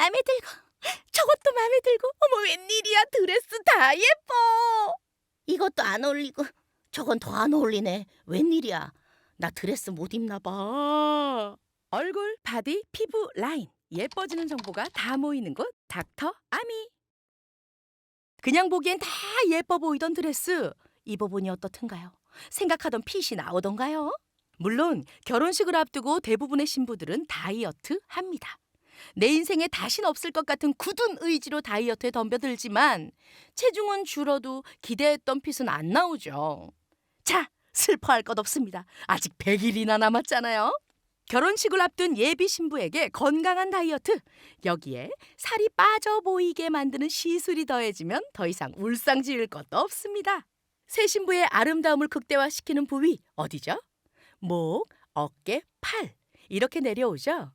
마음에 들고 저것도 마음에 들고 어머 웬일이야 드레스 다 예뻐. 이것도 안 어울리고 저건 더 안 어울리네. 웬일이야? 나 드레스 못 입나 봐. 얼굴, 바디, 피부, 라인 예뻐지는 정보가 다 모이는 곳 닥터 아미. 그냥 보기엔 다 예뻐 보이던 드레스 입어보니 어떻든가요? 생각하던 핏이 나오던가요? 물론 결혼식을 앞두고 대부분의 신부들은 다이어트 합니다. 내 인생에 다신 없을 것 같은 굳은 의지로 다이어트에 덤벼들지만 체중은 줄어도 기대했던 핏은 안 나오죠. 자, 슬퍼할 것 없습니다. 아직 100일이나 남았잖아요. 결혼식을 앞둔 예비 신부에게 건강한 다이어트, 여기에 살이 빠져 보이게 만드는 시술이 더해지면 더 이상 울상 지을 것도 없습니다. 새 신부의 아름다움을 극대화시키는 부위 어디죠? 목, 어깨, 팔 이렇게 내려오죠.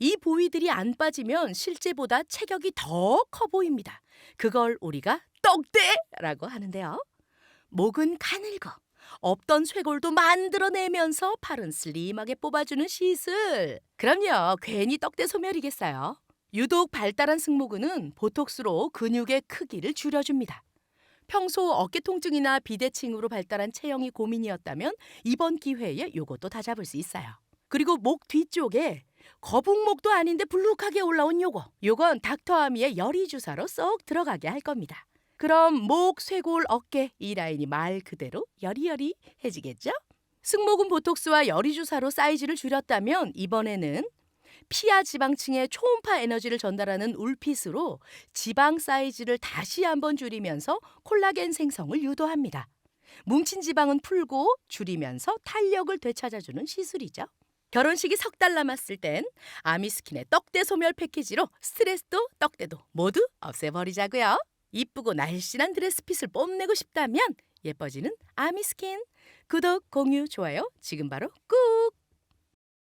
이 부위들이 안 빠지면 실제보다 체격이 더 커 보입니다. 그걸 우리가 떡대라고 하는데요. 목은 가늘고 없던 쇄골도 만들어내면서 팔은 슬림하게 뽑아주는 시술. 그럼요, 괜히 떡대 소멸이겠어요. 유독 발달한 승모근은 보톡스로 근육의 크기를 줄여줍니다. 평소 어깨 통증이나 비대칭으로 발달한 체형이 고민이었다면 이번 기회에 요것도 다 잡을 수 있어요. 그리고 목 뒤쪽에 거북목도 아닌데 불룩하게 올라온 요거. 요건 닥터아미의 열이 주사로 쏙 들어가게 할 겁니다. 그럼 목, 쇄골, 어깨 이 라인이 말 그대로 여리여리 해지겠죠? 승모근 보톡스와 열이 주사로 사이즈를 줄였다면 이번에는 피하 지방층에 초음파 에너지를 전달하는 울핏으로 지방 사이즈를 다시 한번 줄이면서 콜라겐 생성을 유도합니다. 뭉친 지방은 풀고 줄이면서 탄력을 되찾아주는 시술이죠. 결혼식이 석 달 남았을 땐 아미스킨의 떡대 소멸 패키지로 스트레스도 떡대도 모두 없애버리자고요. 이쁘고 날씬한 드레스핏을 뽐내고 싶다면 예뻐지는 아미스킨 구독, 공유, 좋아요 지금 바로 꾹!